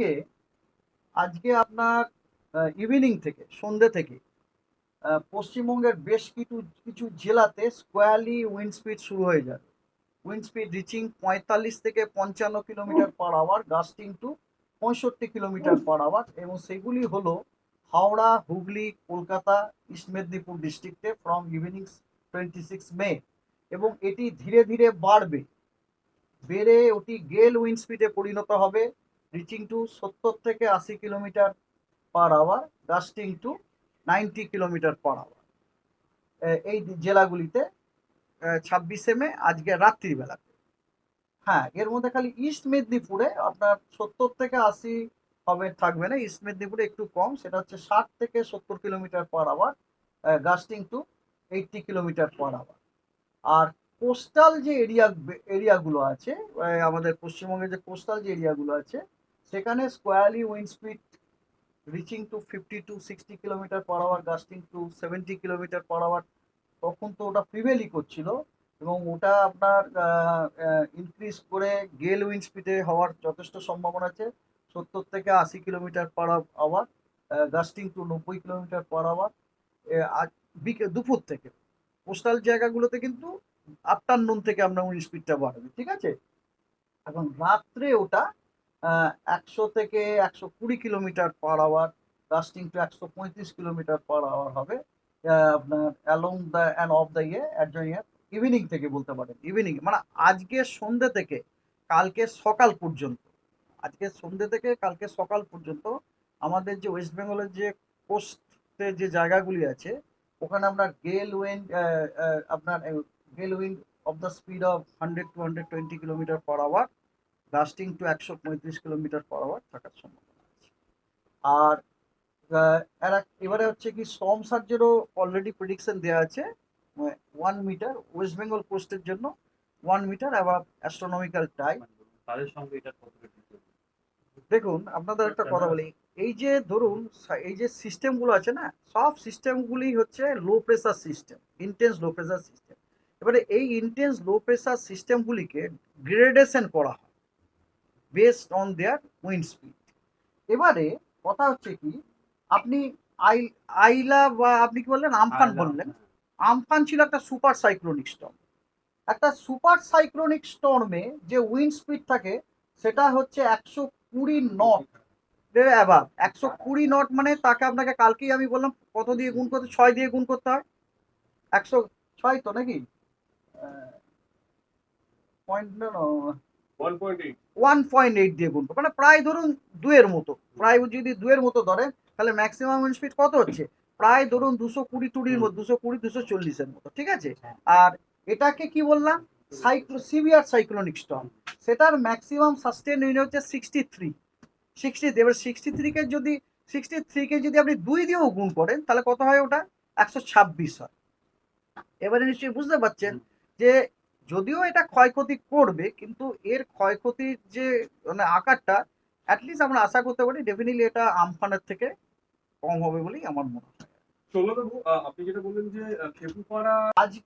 আজকে আজকে আপনার ইভিনিং থেকে সন্ধ্যে থেকে পশ্চিমবঙ্গের বেশ কিছু কিছু জেলাতে স্কোয়ারলি উইন্ড স্পিড শুরু হয়ে যাবে। উইন্ড স্পিড রিচিং পঁয়তাল্লিশ থেকে পঞ্চান্ন kilometre per hour gusting to পঁয়ষট্টি কিলোমিটার পার আওয়ার এবং সেগুলি হলো হাওড়া হুগলি কলকাতা ইস্ট মেদিনীপুর ডিস্ট্রিক্টে from evening twenty six May এবং এটি ধীরে ধীরে বাড়বে। বেড়ে ওটি গেল উইন্ড স্পিডে পরিণত হবে। রিচিং টু সত্তর থেকে আশি kilometre per hour gusting to ninety kilometre per hour এই জেলাগুলিতে ছাব্বিশে মে, আজকে রাত্রিবেলাতে হ্যাঁ এর মধ্যে খালি ইস্ট মেদিনীপুরে আপনার সত্তর থেকে আশি হবে, থাকবে না। ইস্ট মেদিনীপুরে একটু কম, সেটা হচ্ছে ষাট থেকে সত্তর kilometre per hour gusting to eighty kilometre per hour R coastal যে এরিয়া এরিয়াগুলো আছে আমাদের পশ্চিমবঙ্গের যে কোস্টাল যে এরিয়াগুলো আছে সেখানে squally wind speed reaching to fifty to sixty kilometre per hour gusting to seventy kilometre per hour তখন তো ওটা প্রিভেলই করছিল এবং ওটা আপনার ইনক্রিজ করে গেল উইন্ড স্পিডে হওয়ার যথেষ্ট সম্ভাবনা আছে। সত্তর থেকে আশি kilometre per hour gusting to নব্বই কিলোমিটার পার আওয়ার দুপুর থেকে। কোস্টাল জায়গাগুলোতে কিন্তু আফটারনুন থেকে আমরা উইন্ড স্পিডটা বাড়বে, ঠিক আছে? এখন রাত্রে ওটা একশো থেকে একশো কুড়ি kilometre per hour lasting to একশো পঁয়ত্রিশ কিলোমিটার পার আওয়ার হবে। আপনার along the end of the ইয়ে ইয়ার ইভিনিং থেকে বলতে পারেন ইভিনিং মানে আজকে সন্ধ্যে থেকে কালকে সকাল পর্যন্ত, আজকে সন্ধ্যে থেকে কালকে সকাল পর্যন্ত আমাদের যে ওয়েস্ট বেঙ্গলের যে কোস্টে যে জায়গাগুলি আছে, ওখানে আমরা গেল উইন্ড আপনার gale wind of the speed of hundred to hundred twenty kilometre per hour lasting to একশো পঁয়ত্রিশ কিলোমিটার পার আওয়ার থাকার সম্ভাবনা আছে। আর এবারে হচ্ছে কি স্টর্ম সার্জেরও অলরেডি প্রেডিকশন দেওয়া আছে ওয়ান মিটার ওয়েস্ট বেঙ্গল কোস্টের জন্য one metre above astronomical time তাদের সঙ্গে এটা দেখুন আপনাদের একটা কথা বলি এই যে ধরুন এই যে সিস্টেমগুলো আছে না সব সিস্টেমগুলি হচ্ছে low pressure system intense low pressure system এবারে এই ইন্টেন্স লো প্রেসার সিস্টেমগুলিকে গ্রেডেশন করা হয়। Based on their wind speed এবারে কথা হচ্ছে কি আপনি আই আইলা বা আপনি কি বললেন আমফান বললেন। হ্যাঁ। আমফান ছিল একটা সুপার সাইক্লোনিক স্টর্ম। একটা সুপার সাইক্লোনিক স্টর্মে যে উইন্ড স্পিড থাকে সেটা হচ্ছে একশো কুড়ি নট অ্যাবাভ একশো কুড়ি নট মানে তাকে আপনাকে কালকেই আমি বললাম কত দিয়ে গুণ করতে ছয় দিয়ে গুণ করতে হয়। একশো ছয় তো নাকি? Point point eight. One point eight দিয়ে গুণ মানে প্রায় ধরুন দুয়ের মতো, প্রায় যদি দুয়ের মতো ধরে, তাহলে ম্যাক্সিমাম স্পিড কত হচ্ছে? প্রায় ধরুন দুশো কুড়ি টুড়ির মতো, দুশো কুড়ি, দুশো চল্লিশের মতো, ঠিক আছে? আর এটাকে কি বললাম? সাইক্লো সিভিয়ার সাইক্লোনিক স্টর্ম সেটার ম্যাক্সিমাম সাস্টেন ইউনিট হচ্ছে সিক্সটি থ্রি সিক্সটি এবার সিক্সটি থ্রিকে যদি সিক্সটি থ্রিকে যদি আপনি দুই দিয়েও গুণ করেন, তাহলে কত হয় ওটা? একশো ছাব্বিশ হয়। এবারে নিশ্চয়ই বুঝতে পারছেন যে যদিও এটা ক্ষয়ক্ষতি করবে কিন্তু এর ক্ষয়ক্ষতির যে মানে আকারটা অ্যাটলিস্ট আমরা আশা করতে পারি ডেফিনেটলি এটা আমফানের থেকে কম হবে বলেই আমার মনে হয়। আপনি যেটা বললেন যে আহ, খেপুপাড়া আজকে